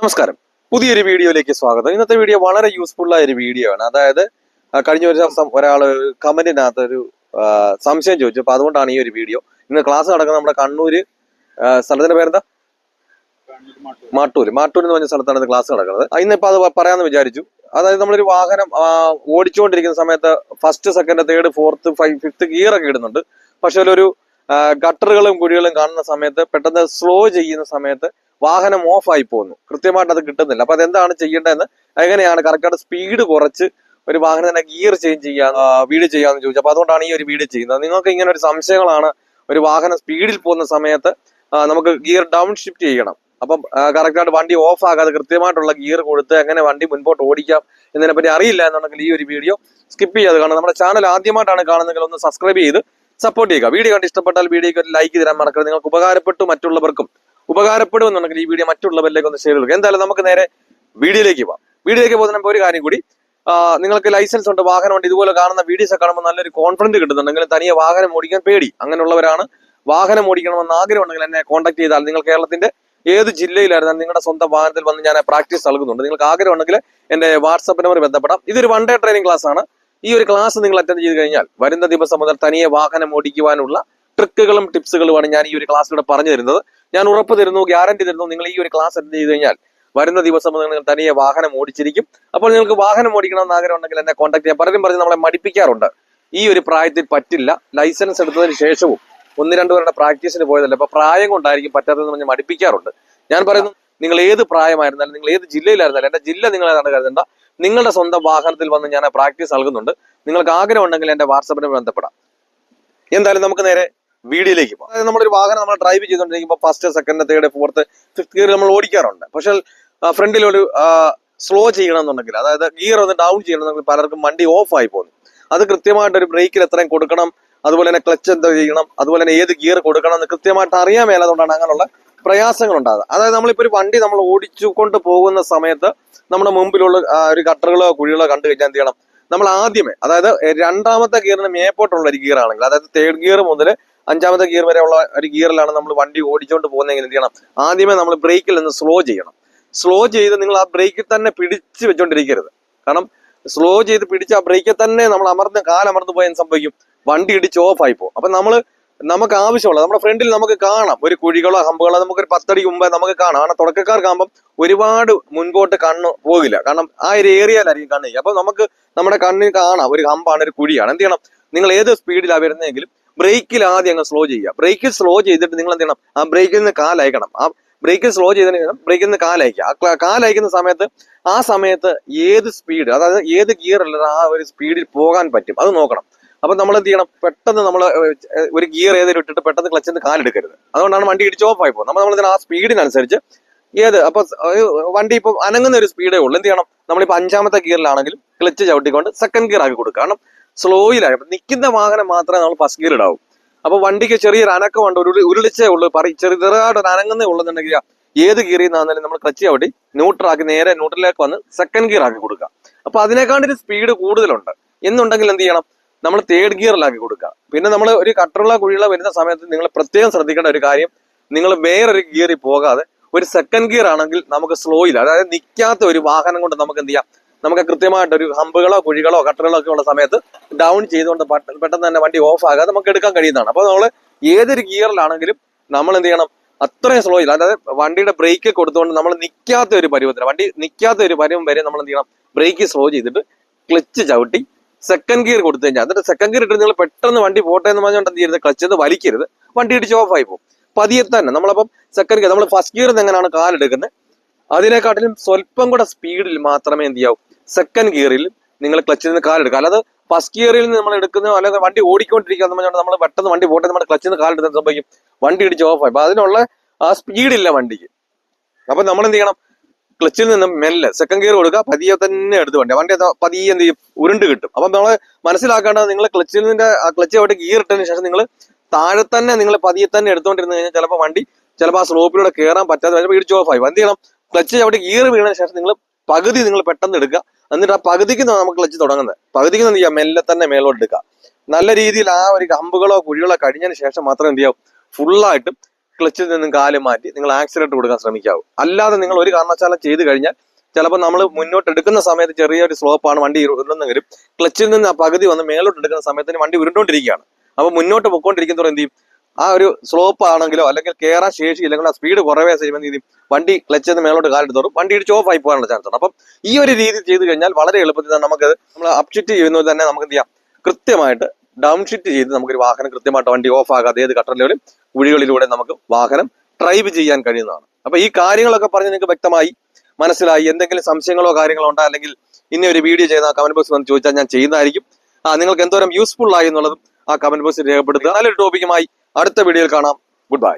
നമസ്കാരം. പുതിയൊരു വീഡിയോയിലേക്ക് സ്വാഗതം. ഇന്നത്തെ വീഡിയോ വളരെ യൂസ്ഫുൾ ആയ ഒരു വീഡിയോ ആണ്. അതായത് കഴിഞ്ഞ ഒരു ദിവസം ഒരാൾ കമന്റിനകത്ത് ഒരു സംശയം ചോദിച്ചു. അപ്പൊ അതുകൊണ്ടാണ് ഈ ഒരു വീഡിയോ. ഇന്ന് ക്ലാസ് നടക്കുന്ന നമ്മുടെ കണ്ണൂര് സ്ഥലത്തിന്റെ പേരെന്താ? മാട്ടൂര്. മാട്ടൂർ എന്ന് പറഞ്ഞ സ്ഥലത്താണ് ക്ലാസ് നടക്കുന്നത്. ഇന്നിപ്പോ അത് പറയാന്ന് വിചാരിച്ചു. അതായത് നമ്മളൊരു വാഹനം ഓടിച്ചുകൊണ്ടിരിക്കുന്ന സമയത്ത് first second third fourth five fifth gear ഒക്കെ ഇടുന്നുണ്ട്. പക്ഷെ അതിലൊരു ഗട്ടറുകളും കുഴികളും കാണുന്ന സമയത്ത് പെട്ടെന്ന് സ്ലോ ചെയ്യുന്ന സമയത്ത് വാഹനം ഓഫ് ആയി പോകുന്നു കൃത്യമായിട്ട് അത് കിട്ടുന്നില്ല. അപ്പൊ അതെന്താണ് ചെയ്യേണ്ടതെന്ന്? എങ്ങനെയാണ് കറക്റ്റായിട്ട് സ്പീഡ് കുറച്ച് ഒരു വാഹനം തന്നെ ഗിയർ ചേഞ്ച് ചെയ്യാൻ വീട് ചെയ്യാന്ന് ചോദിച്ചു. അപ്പൊ അതുകൊണ്ടാണ് ഈ ഒരു വീട് ചെയ്യുന്നത്. നിങ്ങൾക്ക് ഇങ്ങനെ ഒരു സംശയങ്ങളാണ് ഒരു വാഹനം സ്പീഡിൽ പോകുന്ന സമയത്ത് നമുക്ക് ഗിയർ ഡൗൺ ഷിഫ്റ്റ് ചെയ്യണം. അപ്പം കറക്റ്റായിട്ട് വണ്ടി ഓഫ് ആകാതെ കൃത്യമായിട്ടുള്ള ഗിയർ കൊടുത്ത് എങ്ങനെ വണ്ടി മുൻപോട്ട് ഓടിക്കാം എന്നതിനെ പറ്റി അറിയില്ല എന്നുണ്ടെങ്കിൽ ഈ ഒരു വീഡിയോ സ്കിപ്പ് ചെയ്യാതെ കാണാം നമ്മുടെ ചാനൽ ആദ്യമായിട്ടാണ് കാണുന്നതെങ്കിൽ ഒന്ന് സബ്സ്ക്രൈബ് ചെയ്ത് സപ്പോർട്ട് ചെയ്യുക. വീഡിയോ കണ്ട് ഇഷ്ടപ്പെട്ടാൽ വീഡിയോക്ക് ഒരു ലൈക്ക് തരാൻ മറക്കരുത്. നിങ്ങൾക്ക് ഉപകാരപ്പെട്ടു മറ്റുള്ളവർക്കും ഉപകാരപ്പെടുമെന്നുണ്ടെങ്കിൽ ഈ വീഡിയോ മറ്റുള്ളവരിലേക്ക് ഒന്ന് ഷെയർ ചെയ്യുക എന്തായാലും നമുക്ക് നേരെ വീഡിയോയിലേക്ക് പോവാം വീഡിയോയിലേക്ക് പോകുന്ന മുമ്പ് ഒരു കാര്യം കൂടി. നിങ്ങൾക്ക് ലൈസൻസ് ഉണ്ട് വാഹനമുണ്ട് ഇതുപോലെ കാണുന്ന വീഡിയോസ് കാണുമ്പോൾ നല്ലൊരു കോൺഫിഡൻസ് കിട്ടുന്നുണ്ടെങ്കിൽ തനിയെ വാഹനം ഓടിക്കാൻ പേടി. അങ്ങനെയുള്ളവരാണ് വാഹനം ഓടിക്കണമെന്ന് ആഗ്രഹമുണ്ടെങ്കിൽ എന്നെ കോൺടാക്ട് ചെയ്താൽ നിങ്ങൾ കേരളത്തിന്റെ ഏത് ജില്ലയിലായിരുന്നാലും നിങ്ങളുടെ സ്വന്തം വാഹനത്തിൽ വന്ന് ഞാൻ പ്രാക്ടീസ് നൽകുന്നുണ്ട്. നിങ്ങൾക്ക് ആഗ്രഹം ഉണ്ടെങ്കിൽ എന്റെ വാട്സപ്പ് നമ്പർ ബന്ധപ്പെടാം. ഇതൊരു വൺ ഡേ ട്രെയിനിങ് ക്ലാസ് ആണ്. ഈ ഒരു ക്ലാസ് നിങ്ങൾ അറ്റൻഡ് ചെയ്ത് കഴിഞ്ഞാൽ വരുന്ന ദിവസം മുതൽ തനിയെ വാഹനം ഓടിക്കുവാനുള്ള ട്രിക്കുകളും ടിപ്സുകളുമാണ് ഞാൻ ഈ ഒരു ക്ലാസ്സിലൂടെ പറഞ്ഞു തരുന്നത്. ഞാൻ ഉറപ്പ് തരുന്നു ഗ്യാരണ്ടി തരുന്നു നിങ്ങൾ ഈ ഒരു ക്ലാസ് അറ്റൻഡ് ചെയ്ത് കഴിഞ്ഞാൽ വരുന്ന ദിവസം നിങ്ങൾ തനിയെ വാഹനം ഓടിച്ചിരിക്കും. അപ്പോൾ നിങ്ങൾക്ക് വാഹനം ഓടിക്കണമെന്ന് ആഗ്രഹം ഉണ്ടെങ്കിൽ എന്നെ കോൺടാക്ട് ചെയ്യാം. പലരും പറഞ്ഞ് നമ്മളെ മടിപ്പിക്കാറുണ്ട്. ഈ ഒരു പ്രായത്തിൽ പറ്റില്ല. ലൈസൻസ് എടുത്തതിന് ശേഷവും ഒന്ന് രണ്ടു പേരുടെ പ്രാക്ടീസിന് പോയതല്ല. അപ്പൊ പ്രായം കൊണ്ടായിരിക്കും പറ്റാത്തതെന്ന് പറഞ്ഞ് മടിപ്പിക്കാറുണ്ട്. ഞാൻ പറയുന്നു നിങ്ങൾ ഏത് പ്രായമായിരുന്നാലും നിങ്ങൾ ഏത് ജില്ലയിലായിരുന്നാലും എന്റെ ജില്ല നിങ്ങൾ ഏതാണ് കരുതണ്ട നിങ്ങളുടെ സ്വന്തം വാഹനത്തിൽ വന്ന് ഞാൻ പ്രാക്ടീസ് നൽകുന്നുണ്ട്. നിങ്ങൾക്ക് ആഗ്രഹം ഉണ്ടെങ്കിൽ എന്റെ വാട്സപ്പിന് ബന്ധപ്പെടാം. എന്തായാലും നമുക്ക് നേരെ വീഡിയോയിലേക്ക് പോകാം. നമ്മളൊരു വാഹനം നമ്മൾ ഡ്രൈവ് ചെയ്തുകൊണ്ടിരിക്കുമ്പോൾ first second third fourth fifth gear നമ്മൾ ഓടിക്കാറുണ്ട്. പക്ഷെ ഫ്രണ്ടിൽ ഒരു സ്ലോ ചെയ്യണമെന്നുണ്ടെങ്കിൽ അതായത് ഗിയർ ഒന്ന് ഡൗൺ ചെയ്യണമെന്നുണ്ടെങ്കിൽ പലർക്കും വണ്ടി ഓഫ് ആയി പോകുന്നു അത് കൃത്യമായിട്ട് ഒരു ബ്രേക്കിൽ എത്രയും കൊടുക്കണം അതുപോലെ തന്നെ ക്ലച്ച് എന്താ ചെയ്യണം അതുപോലെ തന്നെ ഏത് ഗിയർ കൊടുക്കണം എന്ന് കൃത്യമായിട്ട് അറിയാൻ മേലാതുകൊണ്ടാണ് അങ്ങനെയുള്ള പ്രയാസങ്ങൾ ഉണ്ടാകുന്നത്. അതായത് നമ്മളിപ്പോൾ ഒരു വണ്ടി നമ്മൾ ഓടിച്ചുകൊണ്ട് പോകുന്ന സമയത്ത് നമ്മുടെ മുമ്പിലുള്ള ഒരു കട്ടറുകളോ കുഴികളോ കണ്ടു കഴിഞ്ഞാൽ എന്ത് ചെയ്യണം? നമ്മൾ ആദ്യമേ അതായത് രണ്ടാമത്തെ ഗിയറിന് മേപ്പോട്ടുള്ള ഒരു ഗിയർ ആണെങ്കിൽ അതായത് തേർഡ് ഗിയർ മുതൽ അഞ്ചാമത്തെ ഗിയർ വരെ ഉള്ള ഒരു ഗിയറിലാണ് നമ്മൾ വണ്ടി ഓടിച്ചുകൊണ്ട് പോകുന്നതെങ്കിൽ എന്ത് ചെയ്യണം? ആദ്യമേ നമ്മൾ ബ്രേക്കിൽ നിന്ന് സ്ലോ ചെയ്യണം. സ്ലോ ചെയ്ത് നിങ്ങൾ ആ ബ്രേക്കിൽ തന്നെ പിടിച്ച് വെച്ചോണ്ടിരിക്കരുത്. കാരണം സ്ലോ ചെയ്ത് പിടിച്ച് ആ ബ്രേക്കിൽ തന്നെ നമ്മൾ അമർന്ന് കാലമർന്ന് പോയാൽ സംഭവിക്കും? വണ്ടി ഇടിച്ച് ഓഫ് ആയി പോകും. അപ്പൊ നമ്മൾ നമുക്ക് ആവശ്യമുള്ള നമ്മുടെ ഫ്രണ്ടിൽ നമുക്ക് കാണാം. ഒരു കുഴികളോ ഹമ്പുകളോ നമുക്ക് ഒരു പത്തടി മുമ്പേ നമുക്ക് കാണാം. കാരണം തുടക്കക്കാർക്കാകുമ്പം ഒരുപാട് മുൻപോട്ട് കണ്ണ് പോകില്ല. കാരണം ആ ഒരു ഏരിയയിലായിരിക്കും കണ്ണ് അപ്പൊ നമുക്ക് നമ്മുടെ കണ്ണിന് കാണാം. ഒരു ഹമ്പാണ് ഒരു കുഴിയാണ്. എന്ത് ചെയ്യണം? നിങ്ങൾ ഏത് സ്പീഡിലാണ് വരുന്നതെങ്കിലും ബ്രേക്കിൽ ആദ്യം അങ്ങ് സ്ലോ ചെയ്യുക. ബ്രേക്കിൽ സ്ലോ ചെയ്തിട്ട് നിങ്ങൾ എന്ത് ചെയ്യണം? ആ ബ്രേക്കിൽ നിന്ന് കാലയക്കണം ആ ബ്രേക്കിൽ സ്ലോ ചെയ്തതിന് ശേഷം ബ്രേക്കിൽ നിന്ന് കാലയക്കുക കാലയക്കുന്ന സമയത്ത് ആ സമയത്ത് ഏത് സ്പീഡ് അതായത് ഏത് ഗിയർ ഗിയറിൽ ആ ഒരു സ്പീഡിൽ പോകാൻ പറ്റും. അത് നോക്കണം. അപ്പൊ നമ്മൾ എന്ത് ചെയ്യണം? പെട്ടെന്ന് നമ്മൾ ഒരു ഗിയർ ഏതെങ്കിലും ഇട്ടിട്ട് പെട്ടെന്ന് ക്ലച്ചിൽ നിന്ന് കാലെടുക്കരുത് അതുകൊണ്ടാണ് വണ്ടി ഇടിച്ച് ഓഫ് ആയി പോകുന്നത്. നമ്മൾ നമ്മൾ ആ സ്പീഡിനനുസരിച്ച് ഏത് അപ്പൊ വണ്ടി ഇപ്പൊ അനങ്ങുന്ന ഒരു സ്പീഡേ ഉള്ളൂ. എന്ത് ചെയ്യണം? നമ്മളിപ്പോ അഞ്ചാമത്തെ ഗിയറിലാണെങ്കിലും ക്ലച്ച് ചവിട്ടിക്കൊണ്ട് സെക്കൻഡ് ഗിയർ ആക്കി കൊടുക്കുക. കാരണം സ്ലോയിലായി അപ്പൊ നിൽക്കുന്ന വാഹനം മാത്രമേ നമ്മൾ ഫസ്റ്റ് ഗിയർ ഇടാവൂ. അപ്പൊ വണ്ടിക്ക് ചെറിയൊരു അനക്കമുണ്ട് ഒരു ഉരുളിച്ചേ ഉള്ളൂ. പറ ചെറുതായിട്ട് ഒരു അനങ്ങുന്നേ ഉള്ളെന്നുണ്ടെങ്കിൽ ഏത് ഗിയറിൽ നിന്നാണെങ്കിലും നമ്മൾ ക്ലച്ച് ചവിട്ടി ന്യൂട്രാക്കി നേരെ ന്യൂട്രലിലേക്ക് വന്ന് സെക്കൻഡ് ഗിയർ ആക്കി കൊടുക്കുക. അപ്പൊ അതിനെക്കാണ്ടൊരു സ്പീഡ് കൂടുതലുണ്ട്. എന്നുണ്ടെങ്കിൽ എന്ത് ചെയ്യണം? നമ്മൾ തേർഡ് ഗിയറിലാക്കി കൊടുക്കുക. പിന്നെ നമ്മൾ ഒരു കട്ടറുള്ള കുഴിയുള്ള വരുന്ന സമയത്ത് നിങ്ങൾ പ്രത്യേകം ശ്രദ്ധിക്കേണ്ട ഒരു കാര്യം നിങ്ങൾ വേറൊരു ഗിയറിൽ പോകാതെ ഒരു സെക്കൻഡ് ഗിയർ ആണെങ്കിൽ നമുക്ക് സ്ലോയിൽ അതായത് നിൽക്കാത്ത ഒരു വാഹനം കൊണ്ട് നമുക്ക് എന്ത് ചെയ്യാം? നമുക്ക് കൃത്യമായിട്ട് ഒരു ഹമ്പുകളോ കുഴികളോ കട്ടറുകളോ ഒക്കെ ഉള്ള സമയത്ത് ഡൗൺ ചെയ്തുകൊണ്ട് പെട്ടെന്ന് തന്നെ വണ്ടി ഓഫ് ആകാതെ നമുക്ക് എടുക്കാൻ കഴിയുന്നതാണ്. അപ്പോൾ നമ്മൾ ഏതൊരു ഗിയറിലാണെങ്കിലും നമ്മൾ എന്ത് ചെയ്യണം? അത്രയും സ്ലോയിൽ അതായത് വണ്ടിയുടെ ബ്രേക്ക് കൊടുത്തുകൊണ്ട് നമ്മൾ നിൽക്കാത്ത ഒരു പരുവത്തിന് വണ്ടി നിൽക്കാത്ത ഒരു പരുവം വരെ നമ്മൾ എന്ത് ചെയ്യണം? ബ്രേക്ക് സ്ലോ ചെയ്തിട്ട് ക്ലച്ച് ചവിട്ടി സെക്കൻഡ് ഗിയർ കൊടുത്തു കഴിഞ്ഞാൽ എന്നിട്ട് സെക്കൻഡ് ഗിയർ ഇട്ട് നിങ്ങൾ പെട്ടെന്ന് വണ്ടി പോട്ടെ എന്ന് പറഞ്ഞുകൊണ്ട് എന്ത് ചെയ്യരുത്? ക്ലച്ച് വലിക്കരുത്. വണ്ടി ഇടിച്ച് ഓഫ് ആയി പോകും. പതിയെ തന്നെ നമ്മളപ്പം സെക്കൻഡ് ഗിയർ നമ്മൾ ഫസ്റ്റ് ഗിയർ എങ്ങനെയാണ് കാലെടുക്കുന്നത്? അതിനെക്കാട്ടിലും സ്വല്പം കൂടെ സ്പീഡിൽ മാത്രമേ എന്ത് ചെയ്യാവൂ? സെക്കൻഡ് ഗിയറിൽ നിങ്ങൾ ക്ലച്ചിൽ നിന്ന് കാർ എടുക്കുക. അല്ലാതെ ഫസ്റ്റ് ഗിയറിൽ നിന്ന് നമ്മൾ എടുക്കുന്ന അല്ലെങ്കിൽ വണ്ടി ഓടിക്കൊണ്ടിരിക്കുക നമ്മൾ പെട്ടെന്ന് വണ്ടി പോട്ടെ നമ്മുടെ ക്ലച്ചിൽ നിന്ന് കാർ എടുത്ത് സംഭവിക്കും. വണ്ടി ഇടിച്ച് ഓഫ് ആയി. അപ്പൊ അതിനുള്ള ആ സ്പീഡില്ല വണ്ടിക്ക്. അപ്പൊ നമ്മൾ എന്ത് ചെയ്യണം? ക്ലച്ചിൽ നിന്ന് മെല്ലെ സെക്കൻഡ് ഗിയർ കൊടുക്കുക. പതിയെ തന്നെ എടുത്ത് വണ്ടി. വണ്ടി പതിയെ എന്ത് ചെയ്യും? ഉരുണ്ട് കിട്ടും. അപ്പൊ നമ്മൾ മനസ്സിലാക്കേണ്ടത് നിങ്ങൾ ക്ലച്ചിൽ നിന്റെ ക്ലച്ച് അവിടെ ഗിയർ ഇട്ടതിന് ശേഷം നിങ്ങൾ താഴെ തന്നെ നിങ്ങൾ പതിയെ തന്നെ എടുത്തുകൊണ്ടിരുന്ന് കഴിഞ്ഞാൽ ചിലപ്പോൾ വണ്ടി ചിലപ്പോൾ ആ സ്ലോപ്പിലൂടെ കയറാൻ പറ്റാതെ ചിലപ്പോൾ ഇടിച്ച് ഓഫ് ആയി. എന്ത് ചെയ്യണം? ക്ലച്ച് അവിടെ ഗിയർ വീണതിന് ശേഷം നിങ്ങൾ പകുതി നിങ്ങൾ പെട്ടെന്ന് എടുക്കുക. എന്നിട്ട് ആ പകുതിക്ക് നമുക്ക് ക്ലച്ച് തുടങ്ങുന്നത്. പകുതിക്ക് എന്ത് ചെയ്യാം മെല്ലെ തന്നെ മേലോട്ട് എടുക്കുക. നല്ല രീതിയിൽ ആ ഒരു കമ്പുകളോ കുഴികളോ കഴിഞ്ഞതിന് ശേഷം മാത്രം എന്ത് ചെയ്യാവും ഫുള്ളായിട്ടും ക്ലച്ചിൽ നിന്നും കാൽ മാറ്റി നിങ്ങൾ ആക്സിഡന്റ് കൊടുക്കാൻ ശ്രമിക്കാവൂ. അല്ലാതെ നിങ്ങൾ ഒരു കാരണവശാലും ചെയ്ത് കഴിഞ്ഞാൽ ചിലപ്പോൾ നമ്മൾ മുന്നോട്ട് എടുക്കുന്ന സമയത്ത് ചെറിയൊരു സ്ലോപ്പാണ് വണ്ടി ഉരുണ്ടെന്നെങ്കിലും ക്ലച്ചിൽ നിന്ന് ആ പകുതി വന്ന് മേലോട്ട് എടുക്കുന്ന സമയത്തിന് വണ്ടി ഉരുണ്ടോണ്ടിരിക്കുകയാണ് അപ്പൊ മുന്നോട്ട് പൊക്കോണ്ടിരിക്കുന്നതോടെ എന്ത് ചെയ്യും? ആ ഒരു സ്ലോപ്പ് ആണെങ്കിലോ അല്ലെങ്കിൽ കയറാൻ ശേഷി ഇല്ലെങ്കിൽ ആ സ്പീഡ് കുറവേ ചെയ്യുമ്പോൾ രീതി വണ്ടി ക്ലച്ചിൽ നിന്ന് മേലോട്ട് കാലെടുത്തോറും വണ്ടി ഇടിച്ച് ഓഫ് ആയി പോകാനുള്ള ചാൻസ് ഉണ്ട്. അപ്പം ഈ ഒരു രീതി ചെയ്ത് കഴിഞ്ഞാൽ വളരെ എളുപ്പത്തിൽ തന്നെ നമുക്ക് നമ്മൾ അപ്ഷിറ്റ് ചെയ്യുന്നത് തന്നെ നമുക്ക് എന്ത് ചെയ്യാം? കൃത്യമായിട്ട് ഡൗൺ ഷിറ്റ് ചെയ്ത് നമുക്ക് ഒരു വാഹനം കൃത്യമായിട്ട് വണ്ടി ഓഫ് ആകാതെ ഏത് കട്ടറിലും കുഴികളിലൂടെ നമുക്ക് വാഹനം ഡ്രൈവ് ചെയ്യാൻ കഴിയുന്നതാണ്. അപ്പൊ ഈ കാര്യങ്ങളൊക്കെ പറഞ്ഞ് നിങ്ങൾക്ക് വ്യക്തമായി മനസ്സിലായി. എന്തെങ്കിലും സംശയങ്ങളോ കാര്യങ്ങളോ ഉണ്ടോ? അല്ലെങ്കിൽ ഇനി ഒരു വീഡിയോ ചെയ്യുന്ന കമന്റ് ബോക്സ് വന്ന് ചോദിച്ചാൽ ഞാൻ ചെയ്യുന്നതായിരിക്കും. ആ നിങ്ങൾക്ക് എന്തോരം യൂസ്ഫുൾ ആയി എന്നുള്ളതും ആ കമന്റ് ബോക്സിൽ രേഖപ്പെടുത്തുക. നല്ലൊരു ടോപ്പിക്കുമായി അടുത്ത വീഡിയോയിൽ കാണാം. Good bye